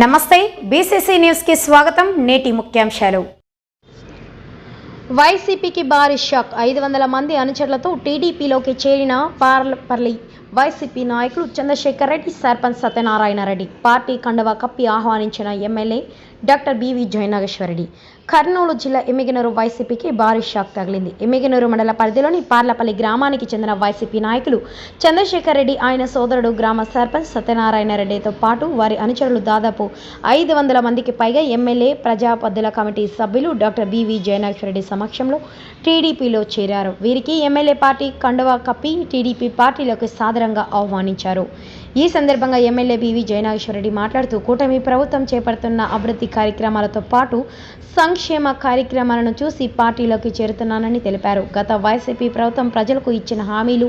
నమస్తే బీసీసీ న్యూస్కి స్వాగతం నేటి ముఖ్యాంశాలు. వైసీపీకి భారీ షాక్ ఐదు వందల మంది అనుచరులతో టీడీపీలోకి చేరిన పార్లపల్లి వైసీపీ నాయకులు చంద్రశేఖర్ రెడ్డి సర్పంచ్ సత్యనారాయణ రెడ్డి. పార్టీ కండవ కప్పి ఆహ్వానించిన MLA doctor BV Jayanageswarareddy. Kurnool జిల్లా ఎమ్మిగనూరు వైసీపీకి భారీ షాక్ తగిలింది. ఎమ్మిగనూరు మండల పరిధిలోని పార్లపల్లి గ్రామానికి చెందిన వైసీపీ నాయకులు చంద్రశేఖర్ రెడ్డి ఆయన సోదరుడు గ్రామ సర్పంచ్ సత్యనారాయణ రెడ్డితో పాటు వారి అనుచరులు దాదాపు ఐదు వందల మందికి పైగా ఎమ్మెల్యే ప్రజాపద్దుల కమిటీ సభ్యులు డాక్టర్ బివి జయనాగేశ్వరరెడ్డి సమక్షంలో టీడీపీలో చేరారు. వీరికి ఎమ్మెల్యే పార్టీ కండువా కప్పి టీడీపీ పార్టీలోకి సాదరంగా ఆహ్వానించారు. ఈ సందర్భంగా ఎమ్మెల్యే బివి జయనాగేశ్వరరెడ్డి మాట్లాడుతూ కూటమి ప్రభుత్వం చేపడుతున్న అభివృద్ధి కార్యక్రమాలతో పాటు సంక్షేమ కార్యక్రమాలను చూసి పార్టీలోకి చేరుతున్నానని తెలిపారు. గత వైసీపీ ప్రభుత్వం ప్రజలకు ఇచ్చిన హామీలు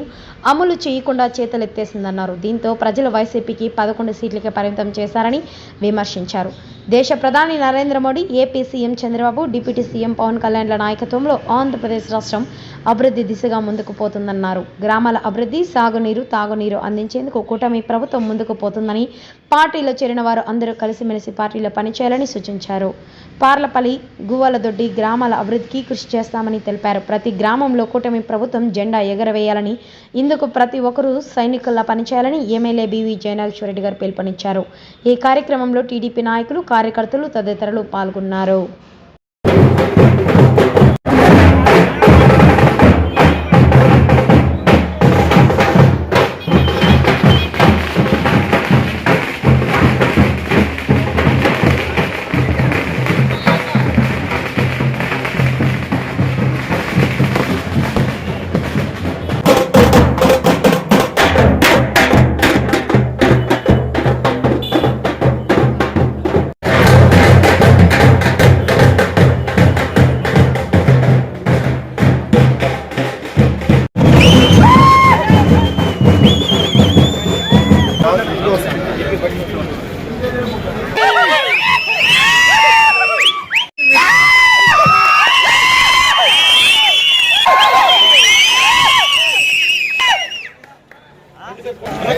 అమలు చేయకుండా చేతులెత్తేసిందన్నారు. దీంతో ప్రజలు వైసీపీకి పదకొండు సీట్లకే పరిమితం చేశారని విమర్శించారు. దేశ ప్రధాని Narendra Modi AP CM Chandrababu deputy CM Pawan కళ్యాణ్ల నాయకత్వంలో ఆంధ్రప్రదేశ్ రాష్ట్రం అభివృద్ధి దిశగా ముందుకు పోతుందన్నారు. గ్రామాల అభివృద్ధి సాగునీరు తాగునీరు అందించేందుకు కూటమి ప్రభుత్వం ముందుకు పోతుందని పార్టీలో చేరిన వారు అందరూ కలిసిమెలిసి పార్టీలో పనిచేయాలని సూచించారు. పార్లపల్లి గువ్వలదొడ్డి గ్రామాల అభివృద్ధికి కృషి చేస్తామని తెలిపారు. ప్రతి గ్రామంలో కూటమి ప్రభుత్వం జెండా ఎగరవేయాలని ఇందుకు ప్రతి ఒక్కరూ సైనికుల్లా పనిచేయాలని ఎమ్మెల్యే బివి జయనాగేశ్వరరెడ్డి గారు పిలుపునిచ్చారు. ఈ కార్యక్రమంలో టీడీపీ నాయకులు కార్యకర్తలు తదితరులు పాల్గొన్నారు.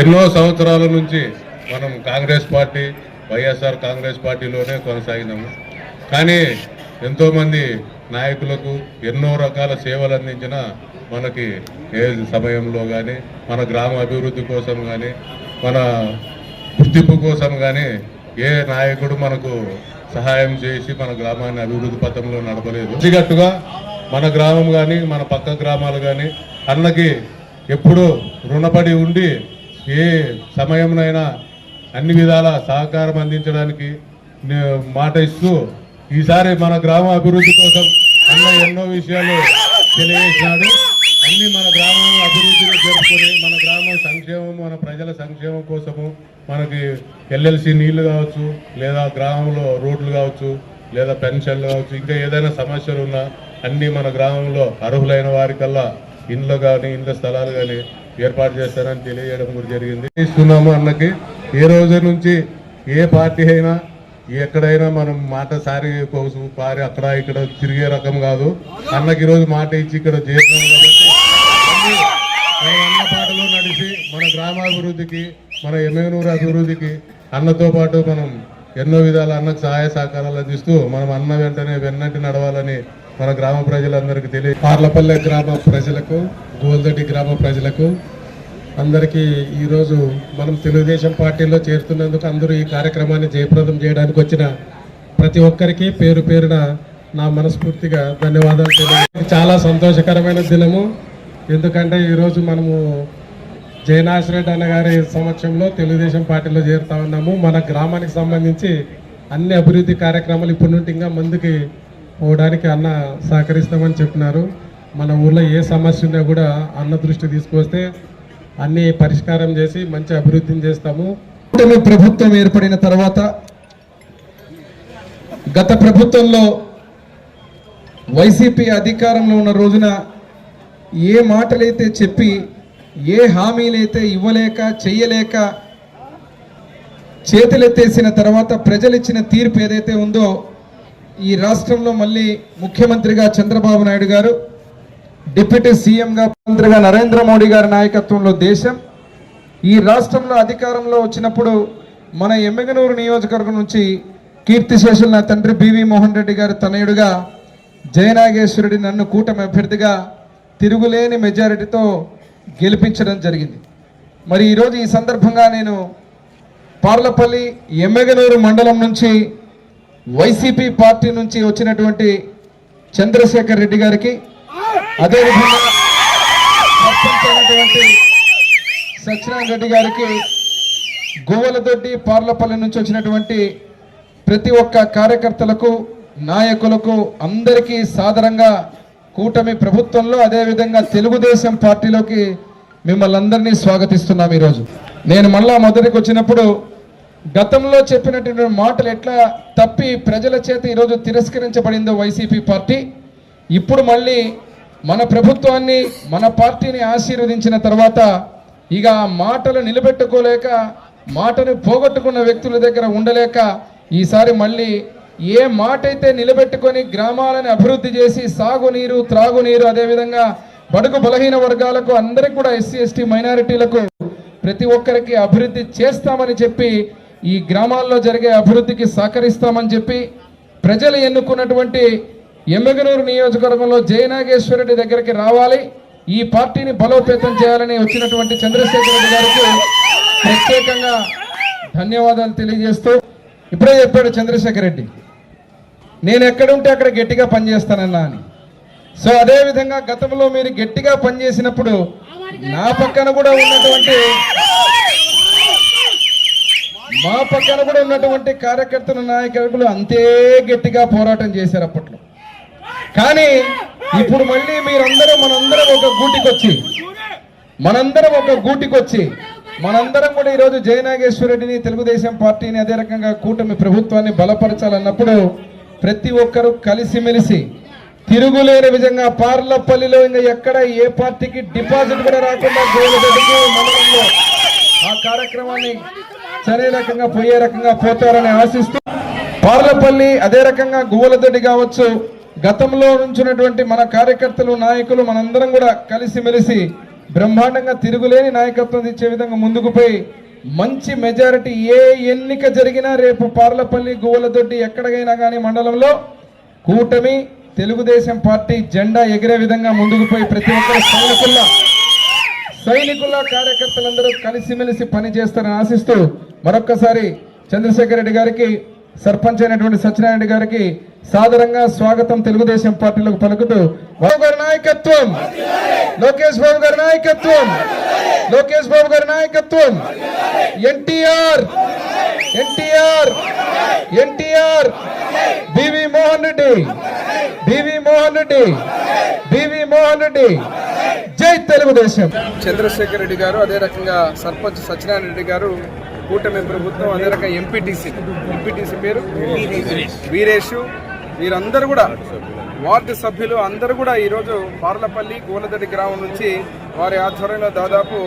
ఎన్నో సంవత్సరాల నుంచి మనం కాంగ్రెస్ పార్టీ వైఎస్ఆర్ కాంగ్రెస్ పార్టీలోనే కొనసాగినాము. కానీ ఎంతోమంది నాయకులకు ఎన్నో రకాల సేవలు అందించిన మనకి ఏ సమయంలో కానీ మన గ్రామ అభివృద్ధి కోసం కానీ మన గుర్తింపు కోసం కానీ ఏ నాయకుడు మనకు సహాయం చేసి మన గ్రామాన్ని అభివృద్ధి పథంలో నడపలేదు. అతిగట్టుగా మన గ్రామం కానీ మన పక్క గ్రామాలు కానీ అన్నకి ఎప్పుడూ రుణపడి ఉండి ఏ సమయంలోనైనా అన్ని విధాల సహకారం అందించడానికి మాట ఇస్తూ ఈసారి మన గ్రామ అభివృద్ధి కోసం అన్న ఎన్నో విషయాలు తెలియజేసినాడు. అన్ని మన గ్రామం అభివృద్ధిని జరుపుకొని మన గ్రామం సంక్షేమం మన ప్రజల సంక్షేమం కోసము మనకి ఎల్ఎల్సి నీళ్ళు కావచ్చు లేదా గ్రామంలో రోడ్లు కావచ్చు లేదా పెన్షన్లు కావచ్చు ఇంకా ఏదైనా సమస్యలు ఉన్నా అన్ని మన గ్రామంలో అర్హులైన వారికల్లా ఇండ్లు కానీ ఇండ్ల స్థలాలు కానీ ఏర్పాటు చేస్తారని తెలియజేయడం కూడా జరిగింది. ఇస్తున్నాము అన్నకి. ఏ రోజు నుంచి ఏ పార్టీ అయినా ఎక్కడైనా మనం మాట సారి కోసం పారి అక్కడ ఇక్కడ తిరిగే రకం కాదు. అన్నకి ఈరోజు మాట ఇచ్చి ఇక్కడ చేస్తున్నాం కాబట్టి మన అన్న పాటలో నడిచి మన గ్రామాభివృద్ధికి మన ఎమ్మెనూరు అభివృద్ధికి అన్నతో పాటు మనం ఎన్నో విధాల అన్నకు సహాయ సహకారాలు అందిస్తూ మనం అన్న వెంటనే వెన్నట్టు నడవాలని మన గ్రామ ప్రజలందరికీ తెలియ పార్లపల్లె గ్రామ ప్రజలకు గోల్దొడ్డి గ్రామ ప్రజలకు అందరికీ ఈరోజు మనం తెలుగుదేశం పార్టీలో చేరుతున్నందుకు అందరూ ఈ కార్యక్రమాన్ని జయప్రదం చేయడానికి వచ్చిన ప్రతి ఒక్కరికి పేరు పేరున నా మనస్ఫూర్తిగా ధన్యవాదాలు తెలియదు చాలా సంతోషకరమైన దినము. ఎందుకంటే ఈరోజు మనము జయనాథ్ రెడ్డి అన్న గారి సమక్షంలో తెలుగుదేశం పార్టీలో చేరుతా ఉన్నాము. మన గ్రామానికి సంబంధించి అన్ని అభివృద్ధి కార్యక్రమాలు ఇప్పటి నుండి ఇంకా ముందుకి పోవడానికి అన్న సహకరిస్తామని చెప్పినారు. మన ఊర్లో ఏ సమస్య ఉన్నా కూడా అన్న దృష్టి తీసుకొస్తే అన్ని పరిష్కారం చేసి మంచి అభివృద్ధిని చేస్తాము. కూటమి ప్రభుత్వం ఏర్పడిన తర్వాత గత ప్రభుత్వంలో వైసీపీ అధికారంలో ఉన్న రోజున ఏ మాటలైతే చెప్పి ఏ హామీలైతే ఇవ్వలేక చెయ్యలేక చేతులెత్తేసిన తర్వాత ప్రజలు ఇచ్చిన తీర్పు ఏదైతే ఉందో ఈ రాష్ట్రంలో మళ్ళీ ముఖ్యమంత్రిగా చంద్రబాబు నాయుడు గారు డిప్యూటీ సీఎంగా మంత్రిగా నరేంద్ర మోడీ గారి నాయకత్వంలో దేశం ఈ రాష్ట్రంలో అధికారంలో వచ్చినప్పుడు మన ఎమ్మెగనూరు నియోజకవర్గం నుంచి కీర్తిశేషులు నా తండ్రి బివి మోహన్ రెడ్డి గారి తనయుడుగా జయనాగేశ్వరుడి నన్ను కూటమి అభ్యర్థిగా తిరుగులేని మెజారిటీతో గెలిపించడం జరిగింది. మరి ఈరోజు ఈ సందర్భంగా నేను పార్లపల్లి ఎమ్మెగనూరు మండలం నుంచి వైసీపీ పార్టీ నుంచి వచ్చినటువంటి చంద్రశేఖర్ రెడ్డి గారికి అదేవిధంగా సర్పంచ్ అయినటువంటి సత్యనారాయణ రెడ్డి గారికి గువ్వలదొడ్డి పార్లపల్లి నుంచి వచ్చినటువంటి ప్రతి ఒక్క కార్యకర్తలకు నాయకులకు అందరికీ సాధారణంగా కూటమి ప్రభుత్వంలో అదేవిధంగా తెలుగుదేశం పార్టీలోకి మిమ్మల్ని అందరినీ స్వాగతిస్తున్నాం ఈరోజు. నేను మళ్ళా మొదటికి వచ్చినప్పుడు గతంలో చెప్పినటువంటి మాటలు ఎట్లా తప్పి ప్రజల చేత ఈరోజు తిరస్కరించబడిందో వైసీపీ పార్టీ ఇప్పుడు మళ్ళీ మన ప్రభుత్వాన్ని మన పార్టీని ఆశీర్వదించిన తర్వాత ఇక మాటలు నిలబెట్టుకోలేక మాటను పోగొట్టుకున్న వ్యక్తుల దగ్గర ఉండలేక ఈసారి మళ్ళీ ఏ మాట అయితే నిలబెట్టుకొని గ్రామాలను అభివృద్ధి చేసి సాగునీరు త్రాగునీరు అదేవిధంగా బడుగు బలహీన వర్గాలకు అందరికి కూడా ఎస్సీ ఎస్టీ మైనారిటీలకు ప్రతి ఒక్కరికి అభివృద్ధి చేస్తామని చెప్పి ఈ గ్రామాల్లో జరిగే అభివృద్ధికి సహకరిస్తామని చెప్పి ప్రజలు ఎన్నుకున్నటువంటి ఎమ్మెగనూరు నియోజకవర్గంలో జయనాగేశ్వరరెడ్డి దగ్గరికి రావాలి. ఈ పార్టీని బలోపేతం చేయాలని వచ్చినటువంటి చంద్రశేఖర రెడ్డి గారికి ప్రత్యేకంగా ధన్యవాదాలు తెలియజేస్తూ ఇప్పుడే చెప్పాడు చంద్రశేఖర్ రెడ్డి నేను ఎక్కడుంటే అక్కడ గట్టిగా పనిచేస్తానన్నా అని. సో అదేవిధంగా గతంలో మీరు గట్టిగా పనిచేసినప్పుడు నా పక్కన కూడా ఉన్నటువంటి మా పక్కన కూడా ఉన్నటువంటి కార్యకర్తల నాయకులు అంతే గట్టిగా పోరాటం చేశారు అప్పట్లో. కానీ ఇప్పుడు మళ్ళీ మీరందరూ మనందరం ఒక గూటికొచ్చి మనందరం ఒక గూటికొచ్చి మనందరం కూడా ఈరోజు జయనాగేశ్వరరెడ్డిని తెలుగుదేశం పార్టీని అదే రకంగా కూటమి ప్రభుత్వాన్ని బలపరచాలన్నప్పుడు ప్రతి ఒక్కరూ కలిసిమెలిసి తిరుగులేని విధంగా పార్లపల్లిలో ఇంకా ఎక్కడ ఏ పార్టీకి డిపాజిట్ కూడా రాకుండా మండలంలో ఆ కార్యక్రమాన్ని సరే రకంగా పోయే రకంగా పోతారని ఆశిస్తూ పార్లపల్లి అదే రకంగా గువ్వలదొడ్డి కావచ్చు గతంలో నుంచున్నటువంటి మన కార్యకర్తలు నాయకులు మనందరం కూడా కలిసిమెలిసి బ్రహ్మాండంగా తిరుగులేని నాయకత్వం ఇచ్చే విధంగా ముందుకు పోయి మంచి మెజారిటీ ఏ ఎన్నిక జరిగినా రేపు పార్లపల్లి గువ్వలదొడ్డి ఎక్కడికైనా కానీ మండలంలో కూటమి తెలుగుదేశం పార్టీ జెండా ఎగిరే విధంగా ముందుకు పోయి ప్రతి ఒక్కరు సైనికుల్లా సైనికుల కార్యకర్తలందరూ కలిసిమెలిసి పని చేస్తారని ఆశిస్తూ మరొక్కసారి చంద్రశేఖర్ రెడ్డి గారికి సర్పంచ్ అయినటువంటి సత్యనారాయణ గారికి సాదరంగా స్వాగతం తెలుగుదేశం పార్టీలకు పలుకుతూ బాబు గారి నాయకత్వం! లోకేష్ బాబు గారి నాయకత్వం! లోకేష్ బాబు గారి నాయకత్వం! NTR! NTR! NTR! BV Mohan Reddy! BV Mohan Reddy! BV Mohan Reddy! జై తెలుగుదేశం! చంద్రశేఖర్ రెడ్డి గారు అదే రకంగా సర్పంచ్ సత్యనారాయణ రెడ్డి గారు కూటమి ప్రభుత్వం అదే రకంగా ఎంపీటీసీ ఎంపీటీసీ పేరు? వీరేషు వీరందరూ కూడా వార్డు సభ్యులు అందరూ కూడా ఈరోజు పార్లపల్లి గోలదడి గ్రామం నుంచి వారి ఆధ్వర్యంలో దాదాపు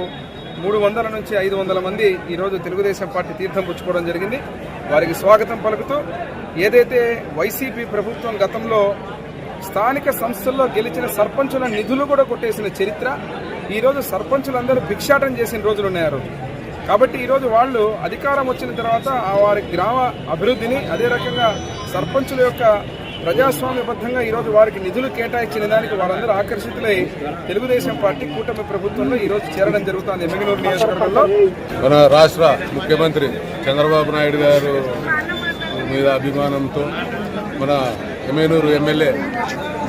మూడు వందల నుంచి ఐదు వందల మంది ఈరోజు తెలుగుదేశం పార్టీ తీర్థం పుచ్చుకోవడం జరిగింది. వారికి స్వాగతం పలుకుతూ ఏదైతే వైసీపీ ప్రభుత్వం గతంలో స్థానిక సంస్థల్లో గెలిచిన సర్పంచుల నిధులు కూడా కొట్టేసిన చరిత్ర ఈరోజు సర్పంచులందరూ భిక్షాటం చేసిన రోజులు ఉన్నాయి రోజు. కాబట్టి ఈరోజు వాళ్ళు అధికారం వచ్చిన తర్వాత ఆ వారి గ్రామ అభివృద్ధిని అదే రకంగా సర్పంచుల యొక్క ప్రజాస్వామ్యబద్ధంగా ఈరోజు వారికి నిధులు కేటాయించిన దానికి వారందరూ ఆకర్షితులై తెలుగుదేశం పార్టీ కూటమి ప్రభుత్వంలో ఈరోజు చేరడం జరుగుతుంది. ఎమ్మెగనూరు నియోజకవర్గంలో మన రాష్ట్ర ముఖ్యమంత్రి చంద్రబాబు నాయుడు గారు మీద అభిమానంతో మన ఎమ్మెనూరు ఎమ్మెల్యే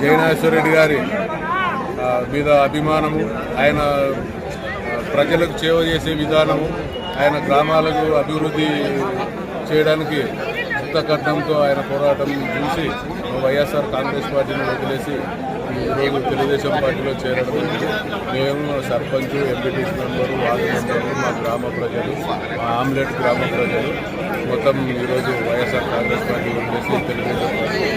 జయనాశ్వరరెడ్డి గారి మీద అభిమానము ఆయన ప్రజలకు సేవ చేసే విధానము ఆయన గ్రామాలకు అభివృద్ధి చేయడానికి కట్టడంతో ఆయన పోరాటం చూసి వైఎస్ఆర్ కాంగ్రెస్ పార్టీని వదిలేసి ఈరోజు తెలుగుదేశం పార్టీలో చేరడం మేము sarpanch MPTC member ward member మా గ్రామ ప్రజలు మా ఆమ్లెట్ గ్రామ ప్రజలు మొత్తం ఈరోజు వైఎస్ఆర్ కాంగ్రెస్ పార్టీ వదిలేసి తెలుగుదేశం పార్టీ